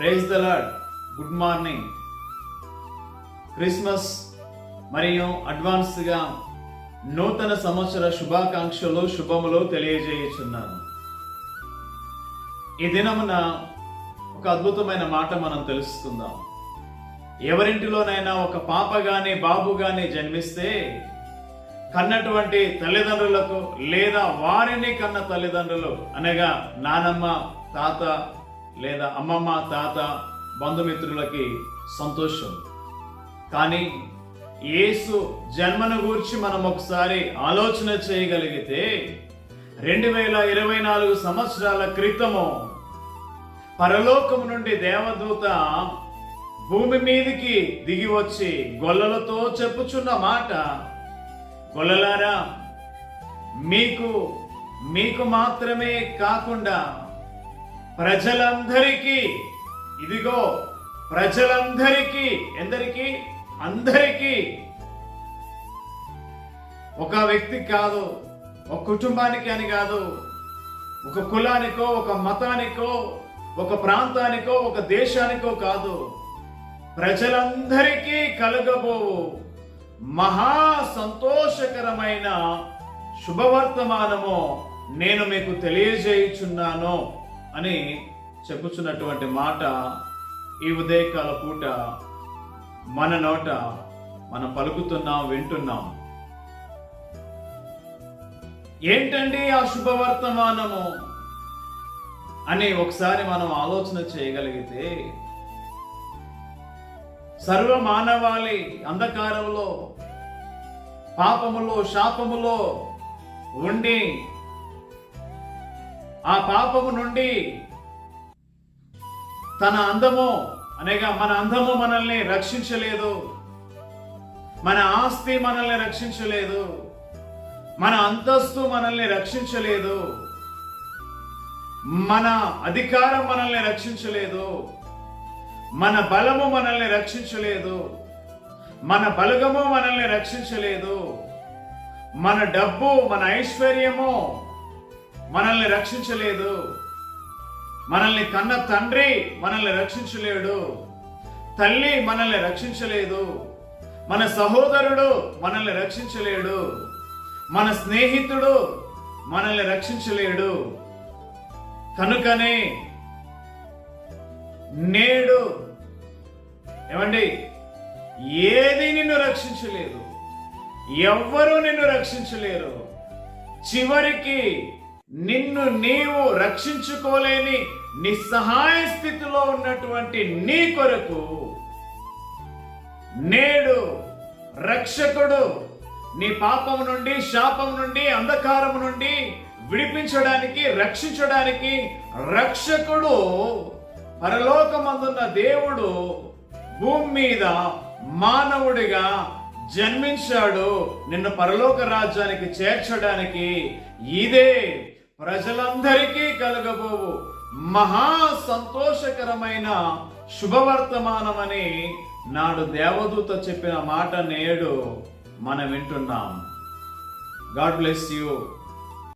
Praise the Lord good morning Christmas మరియు అడ్వాన్స్గా నూతన సంవత్సర శుభాకాంక్షలు శుభములు తెలియజేయుచున్నాను. ఈ దినమున ఒక అద్భుతమైన మాట మనం తెలుసుకుందాం. ఎవరింటిలోనైనా ఒక పాప గాని బాబు గాని జన్మిస్తే కన్నటువంటి తల్లిదండ్రులకు లేదా వారిని కన్న తల్లిదండ్రులు అనగా నానమ్మ తాత లేదా అమ్మమ్మ తాత బంధుమిత్రులకి సంతోషం. కానీ యేసు జన్మను గూర్చి మనం ఒకసారి ఆలోచన చేయగలిగితే రెండు వేల ఇరవై నాలుగు సంవత్సరాల క్రితము పరలోకము నుండి దేవదూత భూమి మీదికి దిగి వచ్చి గొల్లలతో చెప్పుచున్న మాట గొల్లలారా మీకు మీకు మాత్రమే కాకుండా ప్రజలందరికీ ఇదిగో ప్రజలందరికీ ఎందరికీ? అందరికీ. ఒక వ్యక్తి కాదు ఒక కుటుంబానికి అని కాదు ఒక కులానికో ఒక మతానికో ఒక ప్రాంతానికో ఒక దేశానికో కాదు. ప్రజలందరికీ కలగబోవు మహా సంతోషకరమైన శుభవర్తమానము నేను మీకు తెలియజేయుచున్నాను. అని చెప్పుచున్నటువంటి మాట ఈ ఉదయకాల పూట మన నోట మనం పలుకుతున్నాం వింటున్నాం. ఏంటండి ఆ శుభవర్తమానము అని ఒకసారి మనం ఆలోచన చేయగలిగితే సర్వ మానవాళి అంధకారంలో పాపములో శాపములో ఉండి ఆ పాపము నుండి తన అందము అనగా మన అందము మనల్ని రక్షించలేదు. మన ఆస్తి మనల్ని రక్షించలేదు. మన అంతస్తు మనల్ని రక్షించలేదు. మన అధికారం మనల్ని రక్షించలేదు. మన బలము మనల్ని రక్షించలేదు. మన బలగము మనల్ని రక్షించలేదు. మన డబ్బు మన ఐశ్వర్యము మనల్ని రక్షించలేదు. మనల్ని కన్న తండ్రి మనల్ని రక్షించలేడు. తల్లి మనల్ని రక్షించలేదు. మన సహోదరుడు మనల్ని రక్షించలేడు. మన స్నేహితుడు మనల్ని రక్షించలేడు. కనుకనే నేడు ఏమండి? ఏది నిన్ను రక్షించలేదు. ఎవ్వరూ నిన్ను రక్షించలేరు. చివరికి నిన్ను నీవు రక్షించుకోలేని నిస్సహాయ స్థితిలో ఉన్నటువంటి నీ కొరకు నేడు రక్షకుడు నీ పాపం నుండి శాపం నుండి అంధకారం నుండి విడిపించడానికి రక్షించడానికి రక్షకుడు పరలోకమందున్న దేవుడు భూమి మీద మానవుడిగా జన్మించాడు. నిన్ను పరలోక రాజ్యానికి చేర్చడానికి ఇదే ప్రజలందరికీ కలగబోవు. మహా సంతోషకరమైన శుభవర్తమానమని నాడు దేవదూత చెప్పిన మాట నేడు మనం వింటున్నాం. God bless you.